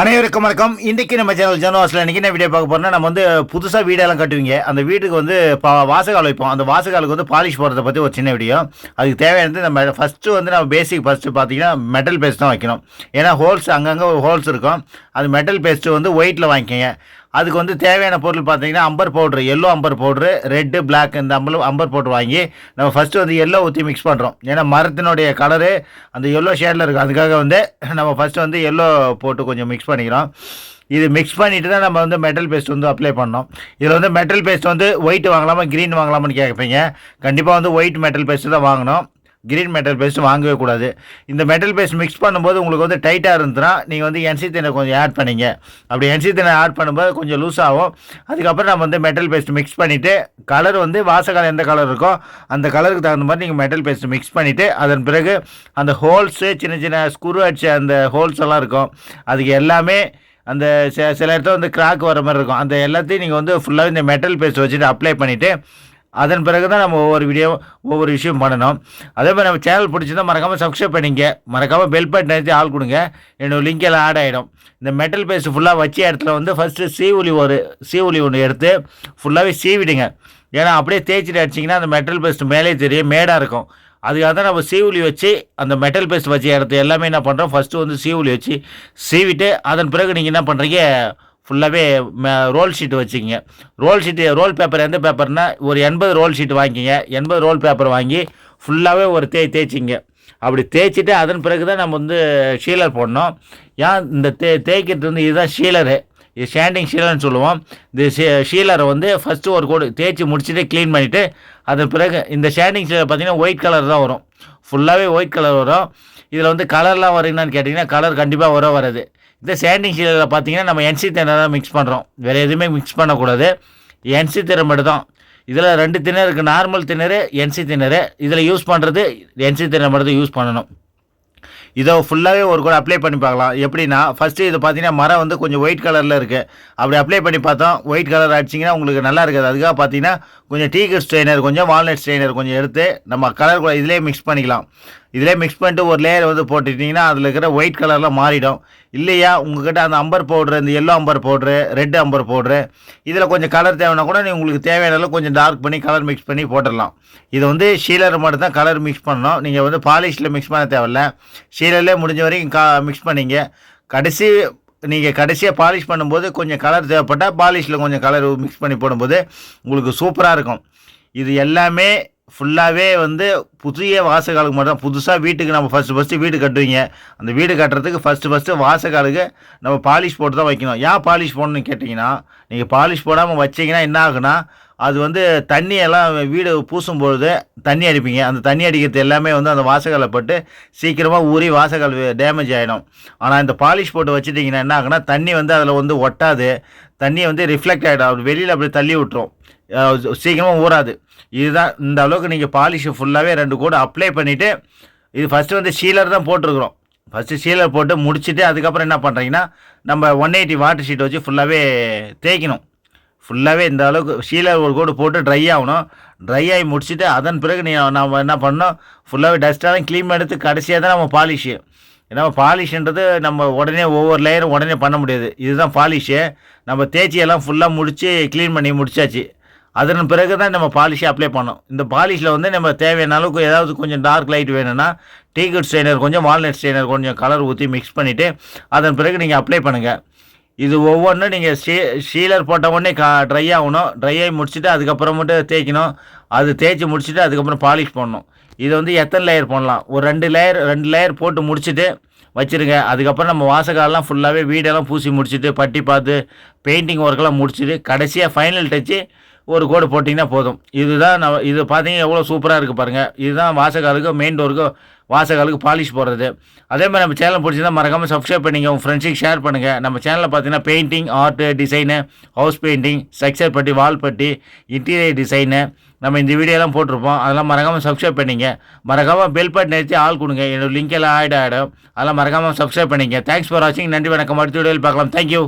அனைவருக்கும் வணக்கம். இன்றைக்கி நம்ம சேனல் ஜனவாசில் இன்றைக்கி என்ன வீடியோ பார்க்க போகிறோம்னா நம்ம வந்து புதுசாக வீடெல்லாம் கட்டுவீங்க. அந்த வீட்டுக்கு வந்து பா வாசகால் வைப்போம். அந்த வாசகாலுக்கு வந்து பாலிஷ் போடுறத பற்றி ஒரு சின்ன வீடியோ. அதுக்கு தேவையானது நம்ம ஃபஸ்ட்டு வந்து நம்ம பேசிக் ஃபஸ்ட்டு பார்த்தீங்கன்னா மெட்டல் பேஸ்ட் தான் வைக்கணும். ஏன்னா ஹோல்ஸ் அங்கங்கே ஹோல்ஸ் இருக்கும். அது மெட்டல் பேஸ்ட்டு வந்து ஒயிட்டில் வாங்கிக்கோங்க. அதுக்கு வந்து தேவையான பொருள் பார்த்தீங்கன்னா amber powder yellow amber powder red black இந்த அம்பர் அம்பர் பவுட்ரு வாங்கி நம்ம ஃபஸ்ட்டு வந்து எல்லோ ஊற்றி மிக்ஸ் பண்ணுறோம் ஏன்னா மரத்தினுடைய கலரு அந்த எல்லோ ஷேடில் இருக்கும் அதுக்காக வந்து நம்ம ஃபஸ்ட்டு வந்து எல்லோ போட்டு கொஞ்சம் மிக்ஸ் பண்ணிக்கிறோம். இது மிக்ஸ் பண்ணிட்டு தான் நம்ம வந்து மெட்டல் பேஸ்ட் வந்து அப்ளை பண்ணோம். இதில் வந்து மெட்டல் பேஸ்ட் வந்து ஒயிட் வாங்கலாமா க்ரீன் வாங்கலாமான்னு கேட்பீங்க. கண்டிப்பாக வந்து ஒயிட் மெட்டல் பேஸ்ட்டு தான் வாங்கணும். கிரீன் மெட்டல் பேஸ்ட் வாங்கவே கூடாது. இந்த மெட்டல் பேஸ்ட் மிக்ஸ் பண்ணும்போது உங்களுக்கு வந்து டைட்டாக இருந்துச்சுன்னா நீங்கள் வந்து என்சி தினை கொஞ்சம் ஆட் பண்ணிங்க. அப்படி என்சி தினை ஆட் பண்ணும்போது கொஞ்சம் லூஸ் ஆகும். அதுக்கப்புறம் நம்ம வந்து மெட்டல் பேஸ்ட் மிக்ஸ் பண்ணிவிட்டு கலர் வந்து வாசகாலம் எந்த கலர் இருக்கோ அந்த கலருக்கு தகுந்த மாதிரி நீங்கள் மெட்டல் பேஸ்ட் மிக்ஸ் பண்ணிவிட்டு அதன் பிறகு அந்த ஹோல்ஸு சின்ன சின்ன ஸ்க்ரூ அடிச்ச அந்த ஹோல்ஸ் எல்லாம் இருக்கும். அதுக்கு எல்லாமே அந்த சில சில இடத்துல வந்து கிராக் வர மாதிரி இருக்கும். அந்த எல்லாத்தையும் நீங்கள் வந்து ஃபுல்லாக இந்த மெட்டல் பேஸ்ட் வச்சுட்டு அப்ளை பண்ணிவிட்டு அதன் பிறகு தான் நம்ம ஒவ்வொரு வீடியோ ஒவ்வொரு விஷயம் பண்ணணும். அதே மாதிரி நம்ம சேனல் பிடிச்சிருந்தா மறக்காமல் சப்ஸ்கிரைப் பண்ணிங்க மறக்காமல் பெல் பட்டன் நிறுத்தி ஆள் கொடுங்க. என்னோட லிங்க் எல்லாம் ஆட் ஆகிடும் இந்த மெட்டல் பேஸ்ட் ஃபுல்லாக வச்ச இடத்துல வந்து ஃபஸ்ட்டு சீவுலி ஒரு சீவுலி ஒன்று எடுத்து ஃபுல்லாகவே சீவிடுங்க. ஏன்னா அப்படியே தேய்ச்சிட்டு அடிச்சிங்கன்னா அந்த மெட்டல் பேஸ்ட் மேலே தெரியும் மேடாக இருக்கும். அதுக்காக தான் நம்ம சீவுலி வச்சு அந்த மெட்டல் பேஸ்ட் வச்ச இடத்த எல்லாமே என்ன பண்ணுறோம் ஃபஸ்ட்டு வந்து சீவுலி வச்சு சீவிட்டு அதன் பிறகு நீங்கள் என்ன பண்ணுறீங்க ஃபுல்லாகவே ரோல் ஷீட் வச்சுக்கிங்க. ரோல் ஷீட்டு ரோல் பேப்பர் எந்த பேப்பர்னால் ஒரு எண்பது ரோல் ஷீட் வாங்கிக்கிங்க. எண்பது ரோல் பேப்பர் வாங்கி ஃபுல்லாகவே ஒரு தே தேய்ச்சிங்க அப்படி தேய்ச்சிட்டு அதன் பிறகு தான் நம்ம வந்து ஷீலர் போடணும். ஏன் இந்த தே தேய்க்கிறது வந்து இதுதான் ஷீலரு இது ஸ்டாண்டிங் ஷீலர்னு சொல்லுவோம். இந்த ஷீலரை வந்து ஃபஸ்ட்டு ஒரு கோடு தேய்ச்சி முடிச்சுட்டு க்ளீன் பண்ணிவிட்டு அதன் பிறகு இந்த ஸ்டாண்டிங் ஷீலர் பார்த்திங்கன்னா ஒயிட் கலர் தான் வரும். ஃபுல்லாகவே ஒயிட் கலர் வரும். இதில் வந்து கலர்லாம் வரீங்கன்னு கேட்டிங்கன்னா கலர் கண்டிப்பாக வர வராது. இந்த சேண்டிங் சீலில் பார்த்தீங்கன்னா நம்ம என்சி தினை தான் மிக்ஸ் பண்ணுறோம் வேறு எதுவுமே மிக்ஸ் பண்ணக்கூடாது. என்சி திணறு மட்டும் தான் இதில் ரெண்டு திணறு இருக்குது நார்மல் திணறு என்சி திணறு. இதில் யூஸ் பண்ணுறது என்சி திணறு மட்டும் தான் யூஸ் பண்ணணும். இதை ஃபுல்லாகவே ஒரு கூட அப்ளை பண்ணி பார்க்கலாம். எப்படின்னா ஃபஸ்ட்டு இது பார்த்தீங்கன்னா மரம் வந்து கொஞ்சம் ஒயிட் கலரில் இருக்குது அப்படி அப்ளை பண்ணி பார்த்தோம் ஒயிட் கலர் அடிச்சிங்கன்னா உங்களுக்கு நல்லா இருக்காது. அதுக்காக பார்த்தீங்கன்னா கொஞ்சம் டீ கட் ஸ்ட்ரெயினர் கொஞ்சம் வால்நட் ஸ்ட்ரெயினர் கொஞ்சம் எடுத்து நம்ம கலர் கூட இதிலே மிக்ஸ் பண்ணிக்கலாம். இதிலே மிக்ஸ் பண்ணிட்டு ஒரு லேயர் வந்து போட்டுட்டிங்கன்னா அதில் இருக்கிற ஒயிட் கலரில் மாறிடும். இல்லையா? உங்கள்கிட்ட அந்த அம்பர் பவுட்ரு இந்த yellow amber powder red amber powder இதில் கொஞ்சம் கலர் தேவைன்னா கூட நீ உங்களுக்கு தேவையான அளவு கொஞ்சம் டார்க் பண்ணி கலர் மிக்ஸ் பண்ணி போட்டுடலாம். இது வந்து ஷீலர் மட்டும் தான் கலர் மிக்ஸ் பண்ணணும். நீங்கள் வந்து பாலிஷில் மிக்ஸ் பண்ண தேவையில்ல. ஷீலர்லேயே முடிஞ்ச வரைக்கும் கா மிக்ஸ் பண்ணிங்க. கடைசி நீங்கள் கடைசியாக பாலிஷ் பண்ணும்போது கொஞ்சம் கலர் தேவைப்பட்டால் பாலிஷில் கொஞ்சம் கலர் மிக்ஸ் பண்ணி போடும்போது உங்களுக்கு சூப்பராக இருக்கும். இது எல்லாமே ஃபுல்லாகவே வந்து புதிய வாசகாலுக்கு மட்டும் புதுசாக வீட்டுக்கு நம்ம ஃபஸ்ட்டு ஃபஸ்ட்டு வீடு கட்டுவீங்க. அந்த வீடு கட்டுறதுக்கு ஃபஸ்ட்டு ஃபஸ்ட்டு வாசகாலுக்கு நம்ம பாலிஷ் போட்டு தான் வைக்கணும். ஏன் பாலிஷ் போடணும்னு கேட்டிங்கன்னா நீங்கள் பாலிஷ் போடாமல் வச்சிங்கன்னா என்ன ஆகுனா அது வந்து தண்ணியெல்லாம் வீடு பூசும்பொழுது தண்ணி அடிப்பீங்க. அந்த தண்ணி அடிக்கிறது எல்லாமே வந்து அந்த வாசகாலை பட்டு சீக்கிரமாக ஊறி வாசகால் டேமேஜ் ஆகிடும் ஆனால் இந்த பாலிஷ் போட்டு வச்சுட்டிங்கன்னா என்ன ஆகுனா தண்ணி வந்து அதில் வந்து ஒட்டாது. தண்ணியை வந்து ரிஃப்ளெக்ட் ஆகிடும் அப்படி வெளியில் அப்படி தள்ளி விட்டுரும். சீக்கிரமாக ஊறாது. இதுதான் இந்த அளவுக்கு நீங்கள் பாலிஷை ஃபுல்லாகவே ரெண்டு கூட அப்ளை பண்ணிவிட்டு இது ஃபஸ்ட்டு வந்து ஷீலர் தான் போட்டிருக்கிறோம். ஃபஸ்ட்டு சீலர் போட்டு முடிச்சுட்டு அதுக்கப்புறம் என்ன பண்ணுறீங்கன்னா நம்ம ஒன் எயிட்டி வாட்டர் ஷீட் வச்சு ஃபுல்லாகவே தேய்க்கணும். ஃபுல்லாகவே இந்த அளவுக்கு ஷீலர் ஒரு கோடு போட்டு ட்ரை ஆகணும். ட்ரை ஆகி முடிச்சுட்டு அதன் பிறகு நீ நம்ம என்ன பண்ணணும்? ஃபுல்லாகவே டஸ்ட்டாக தான் க்ளீன் எடுத்து கடைசியாக தான் நம்ம பாலிஷு. ஏன்னா பாலிஷ்ன்றது நம்ம உடனே ஒவ்வொரு லேயரும் உடனே பண்ண முடியாது. இதுதான் பாலிஷு. நம்ம தேய்ச்சி எல்லாம் ஃபுல்லாக முடித்து க்ளீன் பண்ணி முடிச்சாச்சு. அதன் பிறகு தான் நம்ம பாலிஷை அப்ளை பண்ணோம் இந்த பாலிஷில் வந்து நம்ம தேவையான அளவுக்கு ஏதாவது கொஞ்சம் டார்க் லைட் வேணும்னா டீகட் ஸ்ட்ரெயினர் கொஞ்சம் வால்நட் ஸ்ட்ரெயினர் கொஞ்சம் கலர் ஊற்றி மிக்ஸ் பண்ணிவிட்டு அதன் பிறகு நீங்கள் அப்ளை பண்ணுங்கள் இது ஒவ்வொன்றும் நீங்கள் ஷீ ஷீலர் போட்ட உடனே கா ட்ரை ஆகணும். ட்ரை ஆகி முடிச்சுட்டு அதுக்கப்புறம் மட்டும் தேய்க்கணும். அது தேய்ச்சி முடிச்சுட்டு அதுக்கப்புறம் பாலிஷ் பண்ணணும் இது வந்து எத்தனை லேயர் பண்ணலாம் ஒரு ரெண்டு லேயர் ரெண்டு லேயர் போட்டு முடிச்சுட்டு வச்சுருங்க. அதுக்கப்புறம் நம்ம வாசகாலெலாம் ஃபுல்லாகவே வீடெல்லாம் பூசி முடிச்சுட்டு பட்டி பார்த்து பெயிண்டிங் ஒர்க்கெல்லாம் முடிச்சுட்டு கடைசியாக ஃபைனல் டச்சு ஒரு கோடு போட்டிங்கன்னா போதும். இதுதான் நம்ம இது பார்த்தீங்கன்னா எவ்வளோ சூப்பராக இருக்குது பாருங்கள் இதுதான் வாசகாலுக்கு மெயின் டோருக்கு வாசகாலுக்கு பாலிஷ் போடுறது. அதே மாதிரி நம்ம சேனல் பிடிச்சிருந்தா மறக்காமல் சப்ஸ்கிரைப் பண்ணிங்க உங்கள் ஃப்ரெண்ட்ஸுக்கு ஷேர் பண்ணுங்கள் நம்ம சேனலில் பார்த்தீங்கன்னா painting art design house painting structure putty wall putty interior design நம்ம இந்த வீடியோலாம் போட்டிருப்போம். அதெல்லாம் மறக்காமல் சப்ஸ்கிரைப் பண்ணிங்க. மறக்காமல் பெல் பட்டன் நிறுத்தி ஆள் கொடுங்க. என்னோடய லிங்க் எல்லாம் ஆட் ஆகிடும் அதெல்லாம் மறக்காமல் சப்ஸ்கிரைப் பண்ணிங்க. தேங்க்ஸ் ஃபார் வாட்சிங் நன்றி வணக்கம். அடுத்த வீடியோவில் பார்க்கலாம். தேங்க்யூ